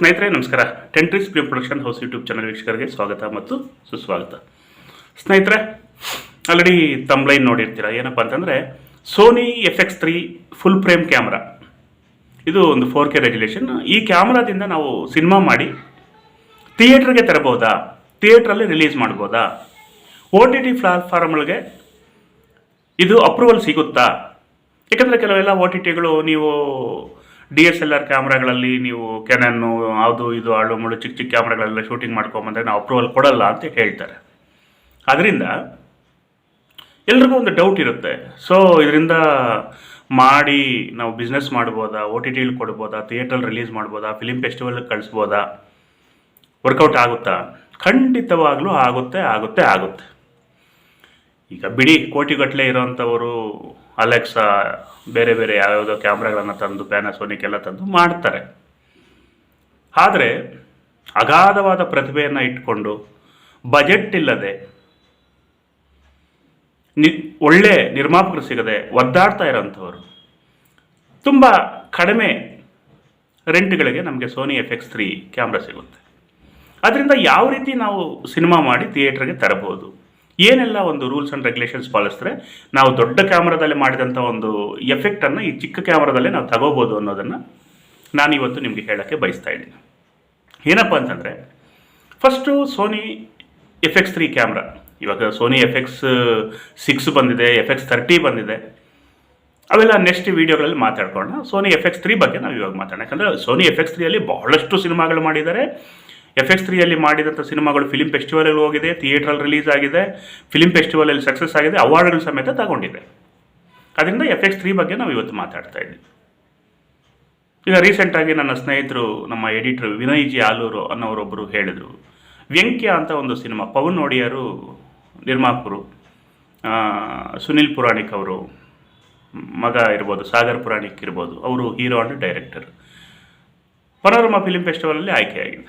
ಸ್ನೇಹಿತರೆ, ನಮಸ್ಕಾರ. Ten trees film production house YouTube channel ವೀಕ್ಷಕರಿಗೆ ಸ್ವಾಗತ ಮತ್ತು ಸುಸ್ವಾಗತ. ಸ್ನೇಹಿತರೆ ಆಲ್ರೆಡಿ ತಂಬ್ಲೈನ್ ನೋಡಿರ್ತೀರ? ಏನಪ್ಪ ಅಂತಂದರೆ Sony F X three full frame camera ಇದು ಒಂದು ಫೋರ್ ಕೆ ರೆಗ್ಯುಲೇಷನ್ ಈ ಕ್ಯಾಮ್ರಾದಿಂದ ನಾವು ಸಿನಿಮಾ ಮಾಡಿ ಥಿಯೇಟ್ರಿಗೆ ತರಬಹುದಾ? ಥಿಯೇಟ್ರಲ್ಲಿ ರಿಲೀಸ್ ಮಾಡ್ಬೋದಾ ಓ ಟಿ ಟಿ ಪ್ಲಾಟ್ಫಾರ್ಮ್ಗಳಿಗೆ ಇದು ಅಪ್ರೂವಲ್ ಸಿಗುತ್ತಾ? ಯಾಕಂದರೆ ಕೆಲವೆಲ್ಲ ಓ ಟಿ ಟಿಗಳು ನೀವು ಡಿ ಎಸ್ ಎಲ್ ಆರ್ ಕ್ಯಾಮ್ರಾಗಳಲ್ಲಿ ನೀವು ಕೆನನ್ನು, ಅದು ಇದು ಹಾಳು ಮುಳು, ಚಿಕ್ಕ ಚಿಕ್ಕ ಕ್ಯಾಮ್ರಾಗಳೆಲ್ಲ ಶೂಟಿಂಗ್ ಮಾಡ್ಕೊಂಬಂದ್ರೆ ನಾವು ಅಪ್ರೂವಲ್ ಕೊಡಲ್ಲ ಅಂತ ಹೇಳ್ತಾರೆ. ಅದರಿಂದ ಎಲ್ರಿಗೂ ಒಂದು ಡೌಟ್ ಇರುತ್ತೆ. ಸೊ ಇದರಿಂದ ಮಾಡಿ ನಾವು ಬಿಸ್ನೆಸ್ ಮಾಡ್ಬೋದಾ ಓ ಟಿ ಟಿಲಿ ಕೊಡ್ಬೋದಾ ಥಿಯೇಟ್ರಲ್ಲಿ ರಿಲೀಸ್ ಮಾಡ್ಬೋದಾ ಫಿಲಿಮ್ ಫೆಸ್ಟಿವಲ್ಗೆ ಕಳಿಸ್ಬೋದಾ ವರ್ಕೌಟ್ ಆಗುತ್ತಾ? ಖಂಡಿತವಾಗ್ಲೂ ಆಗುತ್ತೆ ಆಗುತ್ತೆ ಆಗುತ್ತೆ. ಈಗ ಬಿಡಿ, ಕೋಟಿಗಟ್ಟಲೆ ಇರೋವಂಥವರು ಅಲೆಕ್ಸಾ ಬೇರೆ ಬೇರೆ ಯಾವ್ಯಾವುದೋ ಕ್ಯಾಮ್ರಾಗಳನ್ನು ತಂದು ಪ್ಯಾನಾಸೋನಿಕ್ ಎಲ್ಲ ತಂದು ಮಾಡ್ತಾರೆ. ಆದರೆ, ಅಗಾಧವಾದ ಪ್ರತಿಭೆಯನ್ನು ಇಟ್ಕೊಂಡು ಬಜೆಟ್ ಇಲ್ಲದೆ, ನಿ, ಒಳ್ಳೆ ನಿರ್ಮಾಪಕರು ಸಿಗದೆ ಒದ್ದಾಡ್ತಾ ಇರೋಂಥವ್ರು, ತುಂಬ ಕಡಿಮೆ ರೆಂಟ್ಗಳಿಗೆ ನಮಗೆ Sony F X three camera ಸಿಗುತ್ತೆ. ಅದರಿಂದ ಯಾವ ರೀತಿ ನಾವು ಸಿನಿಮಾ ಮಾಡಿ ಥಿಯೇಟ್ರಿಗೆ ತರಬಹುದು? ಏನೆಲ್ಲ ಒಂದು ರೂಲ್ಸ್ ಆ್ಯಂಡ್ ರೆಗ್ಯುಲೇಷನ್ಸ್ ಪಾಲಿಸಿದ್ರೆ ನಾವು ದೊಡ್ಡ ಕ್ಯಾಮ್ರಾದಲ್ಲಿ ಮಾಡಿದಂಥ ಒಂದು ಎಫೆಕ್ಟನ್ನು ಈ ಚಿಕ್ಕ ಕ್ಯಾಮ್ರಾದಲ್ಲೇ ನಾವು ತಗೋಬೋದು ಅನ್ನೋದನ್ನು ನಾನು ಇವತ್ತು ನಿಮಗೆ ಹೇಳೋಕ್ಕೆ ಬಯಸ್ತಾ ಇದ್ದೀನಿ. ಏನಪ್ಪ ಅಂತಂದರೆ first Sony F X three camera ಇವಾಗ ಸೋನಿ ಎಫ್ ಎಕ್ಸ್ ಸಿಕ್ಸ್ ಬಂದಿದೆ ಎಫ್ ಎಕ್ಸ್ ತರ್ಟಿ ಬಂದಿದೆ. ಅವೆಲ್ಲ ನೆಕ್ಸ್ಟ್ ವೀಡಿಯೋಗಳಲ್ಲಿ ಮಾತಾಡ್ಕೊಳ್ಳೋಣ ಸೋನಿ ಎಫ್ ಎಕ್ಸ್ ತ್ರೀ ಬಗ್ಗೆ ನಾವು ಇವಾಗ ಮಾತಾಡೋಣ. ಯಾಕಂದರೆ ಸೋನಿ ಎಫ್ ಎಕ್ಸ್ ತ್ರೀಯಲ್ಲಿ ಬಹಳಷ್ಟು ಸಿನಿಮಾಗಳು ಮಾಡಿದ್ದಾರೆ. ಎಫ್ ಎಕ್ಸ್ ತ್ರೀಯಲ್ಲಿ ಮಾಡಿದಂಥ ಸಿನಿಮಾಗಳು ಫಿಲಿಮ್ ಫೆಸ್ಟಿವಲಲ್ಲಿ ಹೋಗಿದೆ ಥಿಯೇಟ್ರಲ್ಲಿ ರಿಲೀಸ್ ಆಗಿದೆ ಫಿಲಿಮ್ ಫೆಸ್ಟಿವಲಲ್ಲಿ ಸಕ್ಸಸ್ ಆಗಿದೆ ಅವಾರ್ಡ್ಗಳು ಸಮೇತ ತಗೊಂಡಿದೆ. ಅದರಿಂದ ಎಫ್ ಎಕ್ಸ್ ತ್ರೀ ಬಗ್ಗೆ ನಾವು ಇವತ್ತು ಮಾತಾಡ್ತಾ ಇದ್ದೀವಿ ಈಗ ರೀಸೆಂಟಾಗಿ ನನ್ನ ಸ್ನೇಹಿತರು, ನಮ್ಮ ಎಡಿಟರ್ ವಿನಯ್ ಜಿ ಆಲೂರು ಅನ್ನೋರೊಬ್ಬರು ಹೇಳಿದರು ವ್ಯಂಕ್ಯ ಅಂತ ಒಂದು ಸಿನಿಮಾ, ಪವನ್ ಒಡೆಯರು, ನಿರ್ಮಾಪಕರು ಸುನಿಲ್ ಪುರಾಣಿಕ್ ಅವರು, ಮಗ ಇರ್ಬೋದು, ಸಾಗರ್ ಪುರಾಣಿಕ್ ಇರ್ಬೋದು, ಅವರು hero and director panorama film ಫೆಸ್ಟಿವಲಲ್ಲಿ ಆಯ್ಕೆಯಾಗಿದೆ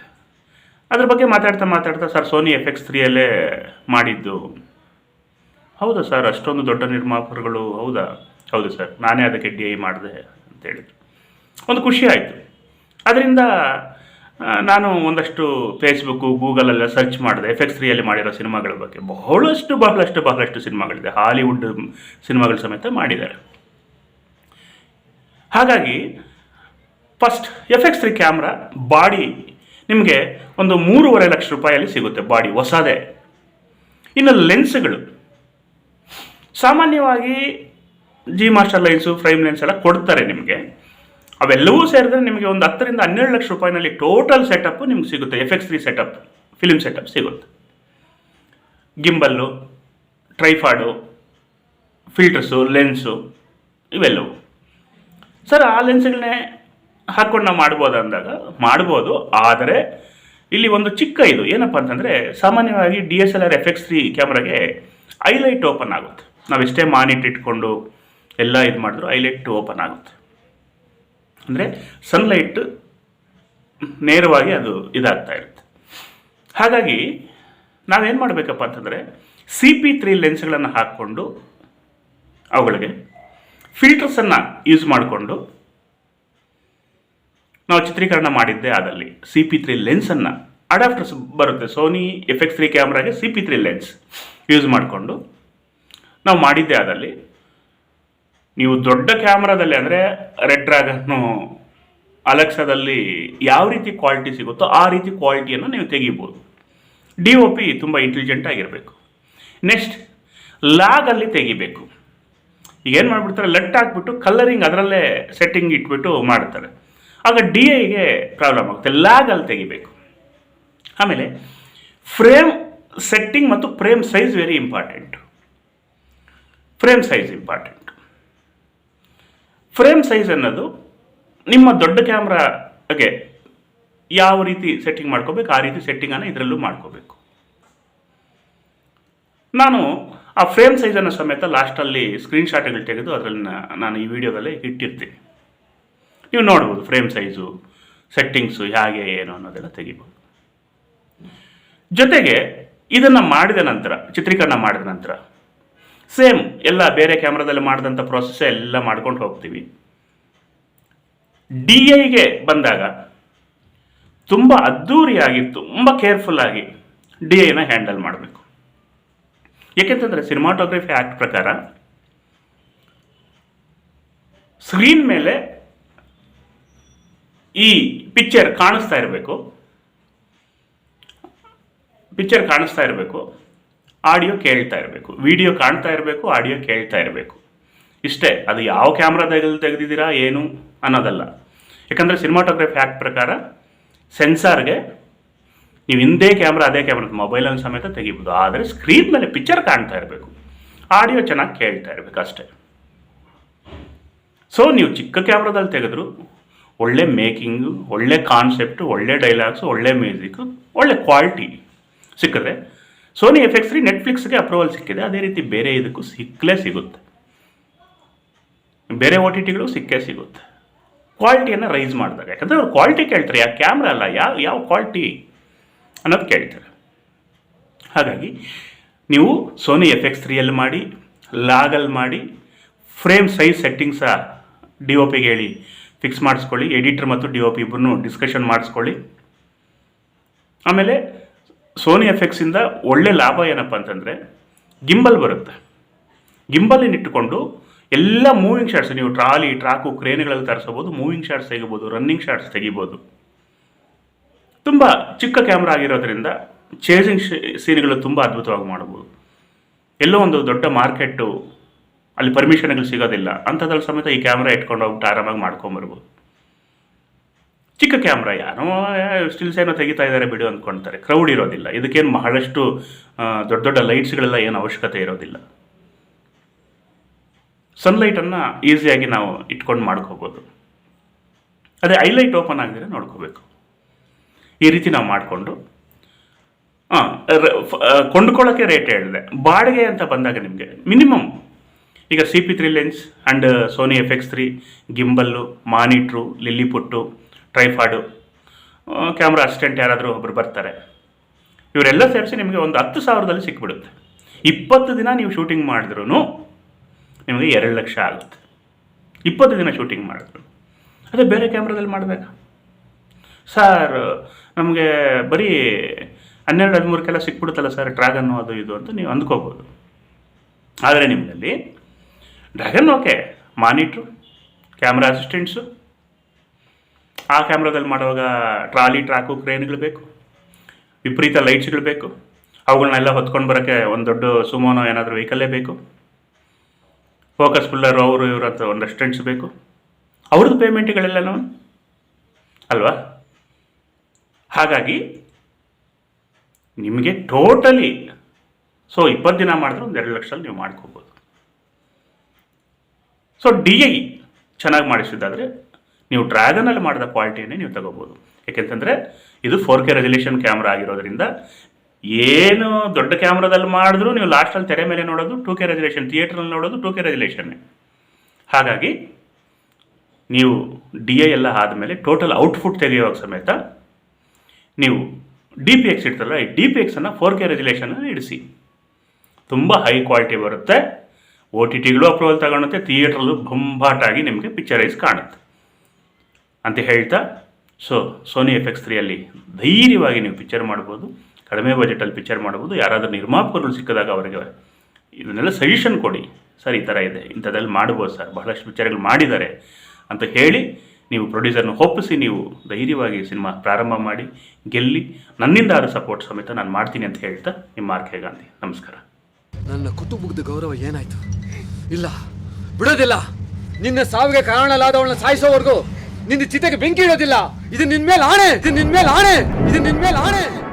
ಅದ್ರ ಬಗ್ಗೆ ಮಾತಾಡ್ತಾ ಮಾತಾಡ್ತಾ ಸರ್ ಸೋನಿ ಎಫ್ ಎಕ್ಸ್ ತ್ರೀಯಲ್ಲೇ ಮಾಡಿದ್ದು. ಹೌದಾ ಸರ್? ಅಷ್ಟೊಂದು ದೊಡ್ಡ ನಿರ್ಮಾಪಕರುಗಳು ಹೌದಾ? ಹೌದು ಸರ್. ನಾನೇ ಅದಕ್ಕೆ ಡಿ ಐ ಮಾಡಿದೆ ಅಂತ ಹೇಳಿದರು. ಒಂದು ಖುಷಿ ಆಯಿತು. ಅದರಿಂದ ನಾನು ಒಂದಷ್ಟು ಫೇಸ್ಬುಕ್ಕು ಗೂಗಲಲ್ಲ ಸರ್ಚ್ ಮಾಡಿದೆ. ಎಫ್ ಎಕ್ಸ್ ತ್ರೀಯಲ್ಲಿ ಮಾಡಿರೋ ಸಿನಿಮಾಗಳ ಬಗ್ಗೆ. ಬಹಳಷ್ಟು ಬಹಳಷ್ಟು ಬಹಳಷ್ಟು ಸಿನಿಮಾಗಳಿದೆ. ಹಾಲಿವುಡ್ ಸಿನಿಮಾಗಳ ಸಮೇತ ಮಾಡಿದ್ದಾರೆ. ಹಾಗಾಗಿ first F X three camera body ನಿಮಗೆ ಒಂದು ಮೂರುವರೆ ಲಕ್ಷ ರೂಪಾಯಲ್ಲಿ ಸಿಗುತ್ತೆ ಬಾಡಿ ಹೊಸದೇ. ಇನ್ನು ಲೆನ್ಸ್ಗಳು. ಸಾಮಾನ್ಯವಾಗಿ G master lens, frame lens ಎಲ್ಲ ಕೊಡ್ತಾರೆ ನಿಮಗೆ. ಅವೆಲ್ಲವೂ ಸೇರಿದ್ರೆ ನಿಮಗೆ ಒಂದು ಹತ್ತರಿಂದ ಹನ್ನೆರಡು ಲಕ್ಷ ರೂಪಾಯಿನಲ್ಲಿ ಟೋಟಲ್ ಸೆಟಪ್ ನಿಮ್ಗೆ ಸಿಗುತ್ತೆ, F X three setup, film setup ಸಿಗುತ್ತೆ. ಗಿಂಬಲ್ಲು, ಟ್ರೈಫಾಡು, ಫಿಲ್ಟರ್ಸು, ಲೆನ್ಸು ಇವೆಲ್ಲವೂ. ಸರ್, ಆ ಲೆನ್ಸ್ಗಳನ್ನೇ ಹಾಕ್ಕೊಂಡು ನಾವು ಮಾಡ್ಬೋದು ಅಂದಾಗ, ಮಾಡ್ಬೋದು, ಆದರೆ ಇಲ್ಲಿ ಒಂದು ಚಿಕ್ಕ ಇದು, ಏನಪ್ಪ ಅಂತಂದರೆ ಸಾಮಾನ್ಯವಾಗಿ D S L R F X three ಕ್ಯಾಮ್ರಾಗೆ ಐಲೈಟ್ open ಆಗುತ್ತೆ. ನಾವೆಷ್ಟೇ ಮಾನಿಟ್ ಇಟ್ಕೊಂಡು ಎಲ್ಲ ಇದು ಮಾಡಿದ್ರು ಐಲೈಟ್ ಓಪನ್ ಆಗುತ್ತೆ. ಅಂದರೆ ಸನ್ಲೈಟ್ ನೇರವಾಗಿ ಅದು ಇದಾಗ್ತಾ ಇರುತ್ತೆ. ಹಾಗಾಗಿ ನಾವೇನು ಮಾಡಬೇಕಪ್ಪ ಅಂತಂದರೆ ಸಿ ಪಿ ತ್ರೀ ಲೆನ್ಸ್ಗಳನ್ನು ಹಾಕ್ಕೊಂಡು ಅವುಗಳಿಗೆ ಫಿಲ್ಟರ್ಸನ್ನು ಯೂಸ್ ಮಾಡಿಕೊಂಡು ನಾವು ಚಿತ್ರೀಕರಣ ಮಾಡಿದ್ದೆ ಆದಲ್ಲಿ ಸಿ ಪಿ ತ್ರೀ ಲೆನ್ಸನ್ನು ಅಡಾಪ್ಟರ್ಸ್ ಬರುತ್ತೆ. Sony F X three ಕ್ಯಾಮ್ರಾಗೆ C P three lens use ಮಾಡಿಕೊಂಡು ನಾವು ಮಾಡಿದ್ದೆ ಆದಲ್ಲಿ ನೀವು ದೊಡ್ಡ ಕ್ಯಾಮ್ರಾದಲ್ಲಿ ಅಂದರೆ ರೆಡ್ ಡ್ರ್ಯಾಗನ್ನು ಅಲೆಕ್ಸಾದಲ್ಲಿ ಯಾವ ರೀತಿ ಕ್ವಾಲಿಟಿ ಸಿಗುತ್ತೋ ಆ ರೀತಿ ಕ್ವಾಲಿಟಿಯನ್ನು ನೀವು ತೆಗಿಬೋದು. ಡಿ ಒ ಪಿ ತುಂಬ ಇಂಟೆಲಿಜೆಂಟ್ ಆಗಿರಬೇಕು. ನೆಕ್ಸ್ಟ್ ಲ್ಯಾಗಲ್ಲಿ ತೆಗಿಬೇಕು. ಈಗ ಏನು ಮಾಡಿಬಿಡ್ತಾರೆ? ಲಟ್ ಹಾಕ್ಬಿಟ್ಟು ಕಲರಿಂಗ್ ಅದರಲ್ಲೇ ಸೆಟ್ಟಿಂಗ್ ಇಟ್ಬಿಟ್ಟು ಮಾಡ್ತಾರೆ. ಆಗ ಡಿ ಐಗೆ ಪ್ರಾಬ್ಲಮ್ ಆಗುತ್ತೆ. ಲ್ಯಾಗಲ್ಲಿ ತೆಗಿಬೇಕು. ಆಮೇಲೆ ಫ್ರೇಮ್ ಸೆಟ್ಟಿಂಗ್ ಮತ್ತು frame size very important. Frame size important. Frame size ಅನ್ನೋದು ನಿಮ್ಮ ದೊಡ್ಡ ಕ್ಯಾಮ್ರಾಗೆ ಯಾವ ರೀತಿ ಸೆಟ್ಟಿಂಗ್ ಮಾಡ್ಕೋಬೇಕು, ಆ ರೀತಿ ಸೆಟ್ಟಿಂಗನ್ನು ಇದರಲ್ಲೂ ಮಾಡ್ಕೋಬೇಕು. ನಾನು ಆ ಫ್ರೇಮ್ ಸೈಜನ್ನು ಸಮೇತ ಲಾಸ್ಟಲ್ಲಿ ಸ್ಕ್ರೀನ್ಶಾಟ್ಗಳು ತೆಗೆದು ಅದರಲ್ಲಿ ನಾನು ಈ ವಿಡಿಯೋದಲ್ಲಿ ಇಟ್ಟಿರ್ತೀನಿ. ನೀವು ನೋಡ್ಬೋದು ಫ್ರೇಮ್ ಸೈಜು, ಸೆಟ್ಟಿಂಗ್ಸು ಹೇಗೆ, ಏನು ಅನ್ನೋದೆಲ್ಲ ತೆಗಿಬೋದು. ಜೊತೆಗೆ ಇದನ್ನು ಮಾಡಿದ ನಂತರ, ಚಿತ್ರೀಕರಣ ಮಾಡಿದ ನಂತರ, ಸೇಮ್ ಎಲ್ಲ ಬೇರೆ ಕ್ಯಾಮ್ರಾದಲ್ಲಿ ಮಾಡಿದಂಥ ಪ್ರೊಸೆಸ್ ಎಲ್ಲ ಮಾಡ್ಕೊಂಡು ಹೋಗ್ತೀವಿ. ಡಿ ಐಗೆ ಬಂದಾಗ ತುಂಬ ಅದ್ಧೂರಿಯಾಗಿ ತುಂಬ ಕೇರ್ಫುಲ್ಲಾಗಿ ಡಿ ಐನ ಹ್ಯಾಂಡಲ್ ಮಾಡಬೇಕು. ಏಕೆಂತಂದರೆ ಸಿನಿಮಾಟೋಗ್ರಫಿ ಆ್ಯಕ್ಟ್ ಪ್ರಕಾರ ಸ್ಕ್ರೀನ್ ಮೇಲೆ ಈ ಪಿಕ್ಚರ್ ಕಾಣಿಸ್ತಾ ಇರಬೇಕು. ಪಿಕ್ಚರ್ ಕಾಣಿಸ್ತಾ ಇರಬೇಕು. ಆಡಿಯೋ ಕೇಳ್ತಾ ಇರಬೇಕು. ವಿಡಿಯೋ ಕಾಣ್ತಾ ಇರಬೇಕು ಆಡಿಯೋ ಕೇಳ್ತಾ ಇರಬೇಕು. ಇಷ್ಟೇ, ಅದು ಯಾವ ಕ್ಯಾಮ್ರಾದಲ್ಲಿ ತೆಗೆದಿದ್ದೀರಾ, ಏನು ಅನ್ನೋದಲ್ಲ. ಯಾಕಂದರೆ ಸಿನಿಮಾಟೋಗ್ರಫಿ ಆ್ಯಕ್ಟ್ ಪ್ರಕಾರ ಸೆನ್ಸಾರ್ಗೆ ನೀವು ಹಿಂದೆ ಕ್ಯಾಮ್ರಾ ಅದೇ ಕ್ಯಾಮ್ರಾ ಮೊಬೈಲನ್ನು ಸಮೇತ ತೆಗಿಬೋದು. ಆದರೆ ಸ್ಕ್ರೀನ್ ಮೇಲೆ ಪಿಕ್ಚರ್ ಕಾಣ್ತಾ ಇರಬೇಕು. ಆಡಿಯೋ ಚೆನ್ನಾಗಿ ಕೇಳ್ತಾ ಇರಬೇಕು ಅಷ್ಟೇ. ಸೊ ನೀವು ಚಿಕ್ಕ ಕ್ಯಾಮ್ರಾದಲ್ಲಿ ತೆಗೆದ್ರು ಒಳ್ಳೆ ಮೇಕಿಂಗು, ಒಳ್ಳೆ ಕಾನ್ಸೆಪ್ಟು ಒಳ್ಳೆ ಡೈಲಾಗ್ಸು ಒಳ್ಳೆ ಮ್ಯೂಸಿಕ್ಕು ಒಳ್ಳೆ ಕ್ವಾಲಿಟಿ ಸಿಕ್ಕಿದೆ ಸೋನಿ ಎಫ್ ಎಕ್ಸ್ ತ್ರೀ ನೆಟ್ಫ್ಲಿಕ್ಸ್ಗೆ ಅಪ್ರೂವಲ್ ಸಿಕ್ಕಿದೆ. ಅದೇ ರೀತಿ ಬೇರೆ ಇದಕ್ಕೂ ಸಿಕ್ಕಲೇ ಸಿಗುತ್ತೆ. ಬೇರೆ ಓ ಟಿ ಟಿಗಳು ಸಿಕ್ಕೇ ಸಿಗುತ್ತೆ. ಕ್ವಾಲಿಟಿಯನ್ನು ರೈಸ್ ಮಾಡಿದಾಗ. ಯಾಕಂದರೆ ಅವ್ರು ಕ್ವಾಲಿಟಿ ಕೇಳ್ತಾರೆ. ಯಾವ ಕ್ಯಾಮ್ರಾ ಅಲ್ಲ, ಯಾವ ಯಾವ ಕ್ವಾಲಿಟಿ ಅನ್ನೋದು ಕೇಳ್ತಾರೆ. ಹಾಗಾಗಿ ನೀವು ಸೋನಿ ಎಫ್ ಎಕ್ಸ್ ತ್ರೀಯಲ್ಲಿ ಮಾಡಿ ಲಾಗಲ್ಲಿ ಮಾಡಿ frame size settings D O ಪಿಗೆ ಹೇಳಿ ಫಿಕ್ಸ್ ಮಾಡಿಸ್ಕೊಳ್ಳಿ. ಎಡಿಟರ್ ಮತ್ತು ಡಿ ಒ ಪಿ ಇಬ್ಬರನ್ನು ಡಿಸ್ಕಷನ್ ಮಾಡಿಸ್ಕೊಳ್ಳಿ. ಆಮೇಲೆ ಸೋನಿ ಎಫೆಕ್ಟ್ಸಿಂದ ಒಳ್ಳೆ ಲಾಭ ಏನಪ್ಪ ಅಂತಂದರೆ ಗಿಂಬಲ್ ಬರುತ್ತೆ. ಗಿಂಬಲಿನ ಇಟ್ಟುಕೊಂಡು ಎಲ್ಲ ಮೂವಿಂಗ್ ಶಾಟ್ಸ್ ನೀವು ಟ್ರಾಲಿ, ಟ್ರಾಕು, ಕ್ರೇನ್ಗಳಲ್ಲಿ ತರಿಸಬಹುದು ಮೂವಿಂಗ್ ಶಾರ್ಟ್ಸ್ ತೆಗಿಬೋದು ರನ್ನಿಂಗ್ ಶಾರ್ಟ್ಸ್ ತೆಗಿಬೋದು. ತುಂಬ ಚಿಕ್ಕ ಕ್ಯಾಮ್ರಾ ಆಗಿರೋದ್ರಿಂದ ಚೇಸಿಂಗ್ ಸೀನ್ಗಳು ತುಂಬ ಅದ್ಭುತವಾಗಿ ಮಾಡ್ಬೋದು ಎಲ್ಲೋ ಒಂದು ದೊಡ್ಡ ಮಾರ್ಕೆಟ್ಟು ಅಲ್ಲಿ ಪರ್ಮಿಷನ್ಗಳು ಸಿಗೋದಿಲ್ಲ. ಅಂಥದ್ರಲ್ಲಿ ಸಮೇತ ಈ ಕ್ಯಾಮ್ರಾ ಇಟ್ಕೊಂಡು ಹೋಗ್ಬಿಟ್ಟು ಆರಾಮಾಗಿ ಮಾಡ್ಕೊಂಬರ್ಬೋದು ಚಿಕ್ಕ ಕ್ಯಾಮ್ರಾ ಯಾರೋ ಸ್ಟಿಲ್ಸ್ ಏನೋ ತೆಗಿತಾ ಇದ್ದಾರೆ ಬಿಡು ಅಂದ್ಕೊಳ್ತಾರೆ ಕ್ರೌಡ್ ಇರೋದಿಲ್ಲ. ಇದಕ್ಕೇನು ಬಹಳಷ್ಟು ದೊಡ್ಡ ದೊಡ್ಡ ಲೈಟ್ಸ್ಗಳೆಲ್ಲ ಏನು ಅವಶ್ಯಕತೆ ಇರೋದಿಲ್ಲ. ಸನ್ಲೈಟನ್ನು ಈಸಿಯಾಗಿ ನಾವು ಇಟ್ಕೊಂಡು ಮಾಡ್ಕೋಬೋದು. ಅದೇ ಐಲೈಟ್ ಓಪನ್ ಆಗಿದ್ರೆ ನೋಡ್ಕೋಬೇಕು. ಈ ರೀತಿ ನಾವು ಮಾಡಿಕೊಂಡು ಹಾಂ ಕೊಂಡ್ಕೊಳ್ಳೋಕ್ಕೆ ರೇಟ್ ಹೇಳಿದೆ. ಬಾಡಿಗೆ ಅಂತ ಬಂದಾಗ ನಿಮಗೆ ಮಿನಿಮಮ್ ಈಗ C P three lens and Sony F X three gimbal monitor Lilliput tripod camera assistant ಯಾರಾದರೂ ಒಬ್ಬರು ಬರ್ತಾರೆ. ಇವರೆಲ್ಲ ಸೇರಿಸಿ ನಿಮಗೆ ಒಂದು ಹತ್ತು ಸಾವಿರದಲ್ಲಿ ಸಿಕ್ಬಿಡುತ್ತೆ. ಇಪ್ಪತ್ತು ದಿನ ನೀವು ಶೂಟಿಂಗ್ ಮಾಡಿದ್ರೂ ನಿಮಗೆ ಎರಡು ಲಕ್ಷ ಆಗುತ್ತೆ. ಇಪ್ಪತ್ತು ದಿನ ಶೂಟಿಂಗ್ ಮಾಡಿದ್ರು. ಅದೇ ಬೇರೆ ಕ್ಯಾಮ್ರಾದಲ್ಲಿ ಮಾಡಬೇಕಾ? ಸರ್ ನಮಗೆ ಬರೀ ಹನ್ನೆರಡು, ಹದಿಮೂರಕ್ಕೆಲ್ಲ ಸಿಕ್ಬಿಡುತ್ತಲ್ಲ ಸರ್ ಟ್ರ್ಯಾಗನ್ನು ಅದು ಇದು ಅಂತ ನೀವು ಅಂದ್ಕೋಬೋದು. ಆದರೆ ನಿಮ್ಮಲ್ಲಿ dragon okay monitor, camera assistants. ಆ ಕ್ಯಾಮ್ರಾದಲ್ಲಿ ಮಾಡುವಾಗ ಟ್ರಾಲಿ, ಟ್ರ್ಯಾಕು, ಕ್ರೇನ್ಗಳು ಬೇಕು. ವಿಪರೀತ ಲೈಟ್ಸ್ಗಳು ಬೇಕು. ಅವುಗಳನ್ನೆಲ್ಲ ಹೊತ್ಕೊಂಡು ಬರೋಕ್ಕೆ ಒಂದು ದೊಡ್ಡ ಸುಮೋನೋ ಏನಾದರೂ ವೆಹಿಕಲ್ಲೇ ಬೇಕು. ಫೋಕಸ್ ಫುಲ್ಲರ್ ಅವರು ಇವರು ಅಂತ ಒಂದು ಅಸಿಸ್ಟೆಂಟ್ಸ್ ಬೇಕು. ಅವ್ರದ್ದು ಪೇಮೆಂಟ್ಗಳೆಲ್ಲನೂ? ಅಲ್ವಾ? ಹಾಗಾಗಿ, ನಿಮಗೆ ಟೋಟಲಿ, ಸೊ ಇಪ್ಪತ್ತು ದಿನ ಮಾಡಿದ್ರೆ ಒಂದು ಎರಡು ಲಕ್ಷದಲ್ಲಿ ನೀವು ಮಾಡ್ಕೋಬೋದು. ಸೊ ಡಿ ಐ ಚೆನ್ನಾಗಿ ಮಾಡಿಸಿದ್ದಾದರೆ ನೀವು ಡ್ರ್ಯಾಗನಲ್ಲಿ ಮಾಡಿದ ಕ್ವಾಲಿಟಿಯನ್ನೇ ನೀವು ತಗೋಬೋದು. ಏಕೆಂತಂದರೆ ಇದು ಫೋರ್ ಕೆ ರೆಸಲ್ಯೂಷನ್ ಕ್ಯಾಮ್ರಾ ಆಗಿರೋದ್ರಿಂದ ಏನು ದೊಡ್ಡ ಕ್ಯಾಮ್ರಾದಲ್ಲಿ ಮಾಡಿದ್ರೂ ನೀವು ಲಾಸ್ಟಲ್ಲಿ ತೆರೆ ಮೇಲೆ ನೋಡೋದು ಟೂ ಕೆ ರೆಸಲ್ಯೂಷನ್ ಥಿಯೇಟ್ರಲ್ಲಿ ನೋಡೋದು ಟೂ ಕೆ ರೆಸಲ್ಯೂಷನ್ನೇ ಹಾಗಾಗಿ ನೀವು ಡಿ ಐ ಎಲ್ಲ ಆದಮೇಲೆ ಟೋಟಲ್ ಔಟ್ಪುಟ್ ತೆಗೆಯುವಾಗ ಸಮೇತ ನೀವು ಡಿ ಪಿ ಎಕ್ಸ್ ಇಡ್ತಾರಲ್ಲ ಈ ಡಿ ಪಿ ಎಕ್ಸನ್ನು ಫೋರ್ ಕೆ ರೆಸಲ್ಯೂಷನ್ ಇಡಿಸಿ. ತುಂಬ ಹೈ ಕ್ವಾಲಿಟಿ ಬರುತ್ತೆ. ಓ ಟಿ ಟಿಗಳು ಅಪ್ರೂವಲ್ ತಗೊಳುತ್ತೆ ಥಿಯೇಟ್ರಲ್ಲೂ ಬಂಬಾಟಾಗಿ ನಿಮಗೆ ಪಿಕ್ಚರೈಸ್ ಕಾಣುತ್ತೆ. ಅಂತ ಹೇಳ್ತಾ, ಸೊ ಸೋನಿ ಎಫ್ ಎಕ್ಸ್ ತ್ರೀಯಲ್ಲಿ ಧೈರ್ಯವಾಗಿ ನೀವು ಪಿಕ್ಚರ್ ಮಾಡ್ಬೋದು, ಕಡಿಮೆ ಬಜೆಟಲ್ಲಿ ಪಿಕ್ಚರ್ ಮಾಡ್ಬೋದು, ಯಾರಾದರೂ ನಿರ್ಮಾಪಕರು ಸಿಕ್ಕಿದಾಗ ಅವರಿಗೆ ಇದನ್ನೆಲ್ಲ ಸಜೆಷನ್ ಕೊಡಿ. ಸರ್, ಈ ಥರ ಇದೆ, ಇಂಥದ್ದಲ್ಲಿ ಮಾಡ್ಬೋದು ಸರ್, ಬಹಳಷ್ಟು ಪಿಕ್ಚರ್ಗಳು ಮಾಡಿದ್ದಾರೆ ಅಂತ ಹೇಳಿ ನೀವು ಪ್ರೊಡ್ಯೂಸರ್ನ ಒಪ್ಪಿಸಿ, ನೀವು ಧೈರ್ಯವಾಗಿ ಸಿನಿಮಾ ಪ್ರಾರಂಭ ಮಾಡಿ, ಗೆಲ್ಲಿ, ನನ್ನಿಂದ ಆದ ಸಪೋರ್ಟ್ ಸಮೇತ ನಾನು ಮಾಡ್ತೀನಿ ಅಂತ ಹೇಳ್ತಾ, ನಿಮ್ಮ ಆರ್ ಗಾಂಧಿ. ನಮಸ್ಕಾರ. ನನ್ನ ಕುಟುಂಬದ ಗೌರವ ಏನಾಯ್ತು? ಇಲ್ಲ, ಬಿಡೋದಿಲ್ಲ. ನಿನ್ನ ಸಾವಿಗೆ ಕಾರಣಲಾದವಳನ್ನ ಸಾಯಿಸೋವರೆಗೂ ನಿನ್ನ ಚಿತೆಗೆ ಬೆಂಕಿ ಇಡೋದಿಲ್ಲ. ಇದು ನಿನ್ ಮೇಲೆ ಆಣೆ, ಇದು ನಿನ್ ಮೇಲೆ ಆಣೆ, ಇದು ನಿನ್ ಮೇಲೆ ಆಣೆ.